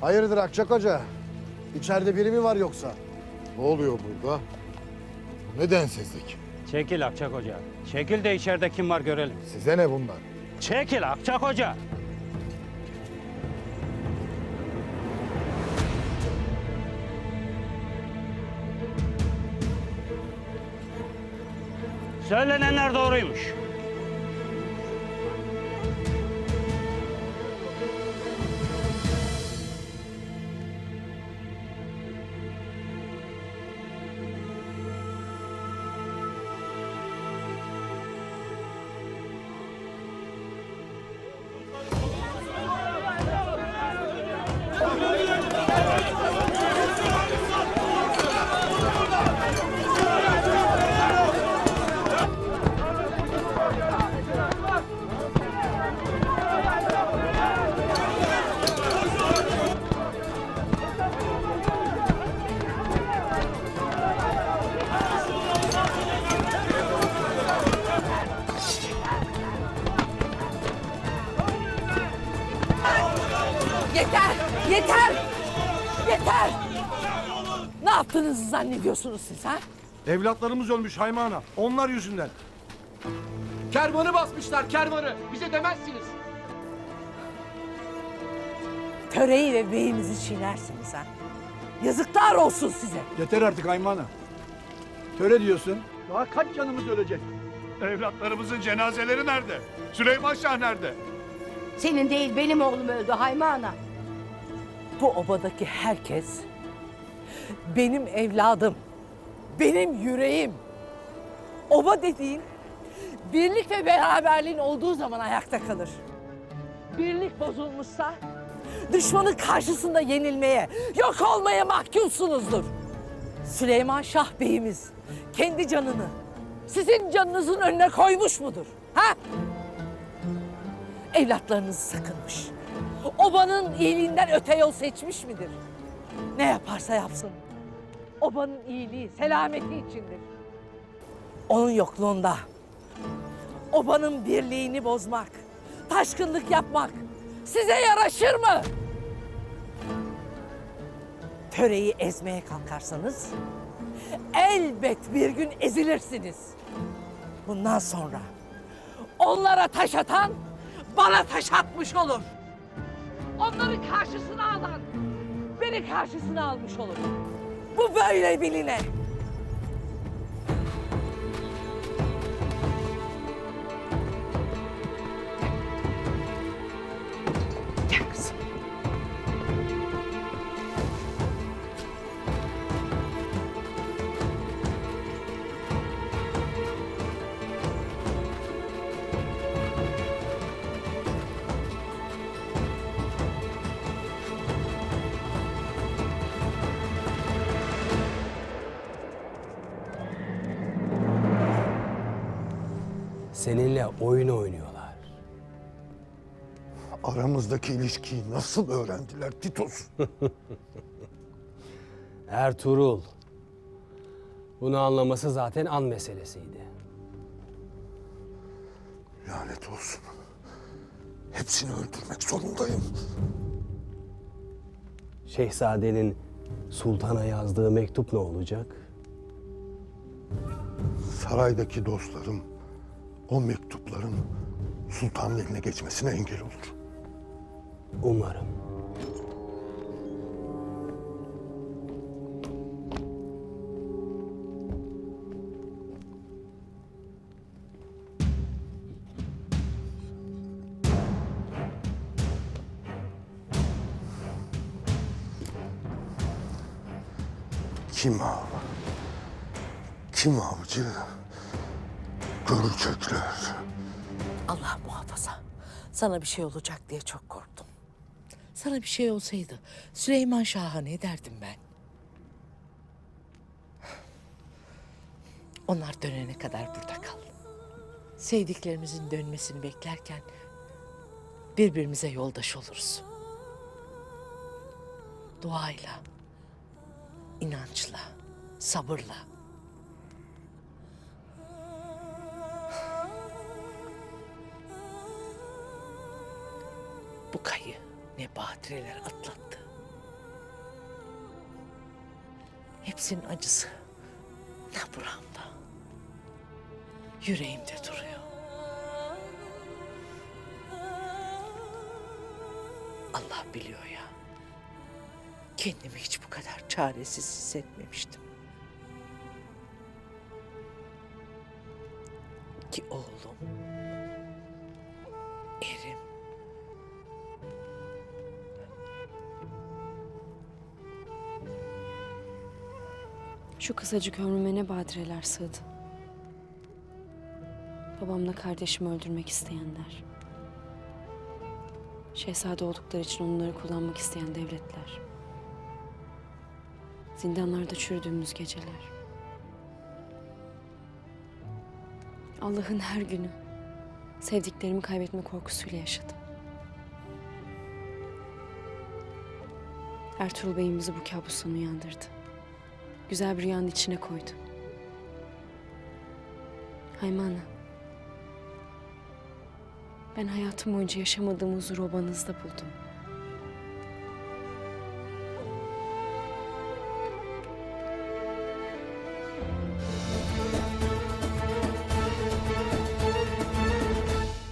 Hayırdır Akçak Hoca? İçeride biri mi var yoksa? Ne oluyor burada? Ne densizlik? Çekil Akçak Hoca. Çekil de içeride kim var görelim. Size ne bunlar? Çekil Akçak Hoca. Söylenenler doğruymuş. ¡Vamos, yaptığınızı zannediyorsunuz siz ha? Evlatlarımız ölmüş Hayma Ana. Onlar yüzünden. Kervanı basmışlar kervanı. Bize demezsiniz. Töreyi ve beyimizi çiğnersiniz ha? Yazıklar olsun size. Yeter artık Hayma Ana. Töre diyorsun. Daha kaç canımız ölecek? Evlatlarımızın cenazeleri nerede? Süleyman Şah nerede? Senin değil benim oğlum öldü Hayma Ana. Bu obadaki herkes benim evladım, benim yüreğim. Oba dediğin birlik ve beraberliğin olduğu zaman ayakta kalır. Birlik bozulmuşsa düşmanın karşısında yenilmeye, yok olmaya mahkumsunuzdur. Süleyman Şah Bey'imiz kendi canını sizin canınızın önüne koymuş mudur? Ha? Evlatlarınızı sakınmış. Obanın iyiliğinden öte yol seçmiş midir? Ne yaparsa yapsın. Obanın iyiliği, selameti içindir. Onun yokluğunda obanın birliğini bozmak, taşkınlık yapmak size yaraşır mı? Töreyi ezmeye kalkarsanız elbet bir gün ezilirsiniz. Bundan sonra onlara taş atan bana taş atmış olur. Onları karşısına alan beni karşısına almış olur. Bu böyle biline. Seninle oyun oynuyorlar. Aramızdaki ilişkiyi nasıl öğrendiler Titus? Ertuğrul. Bunu anlaması zaten an meselesiydi. Lanet olsun. Hepsini öldürmek zorundayım. Şehzadenin sultana yazdığı mektup ne olacak? Saraydaki dostlarım o mektupların sultanın eline geçmesine engel olur. Umarım. Kim av? Kim avcı? Görecekler. Allah muhafaza. Sana bir şey olacak diye çok korktum. Sana bir şey olsaydı Süleyman Şah'a ne derdim ben? Onlar dönene kadar burada kal. Sevdiklerimizin dönmesini beklerken birbirimize yoldaş oluruz. Duayla, inançla, sabırla. badireler atlattı. Hepsinin acısı ne buramda, yüreğimde duruyor. Allah biliyor ya, kendimi hiç bu kadar çaresiz hissetmemiştim. Şu kısacık ömrüme ne badireler sığdı. Babamla kardeşimi öldürmek isteyenler. Şehzade oldukları için onları kullanmak isteyen devletler. Zindanlarda çürüdüğümüz geceler. Allah'ın her günü sevdiklerimi kaybetme korkusuyla yaşadım. Ertuğrul Bey'in bizi bu kabustan uyandırdı güzel bir rüyanın içine koydu. Haymana. Ben hayatım boyunca yaşamadığım huzuru obanızda buldum.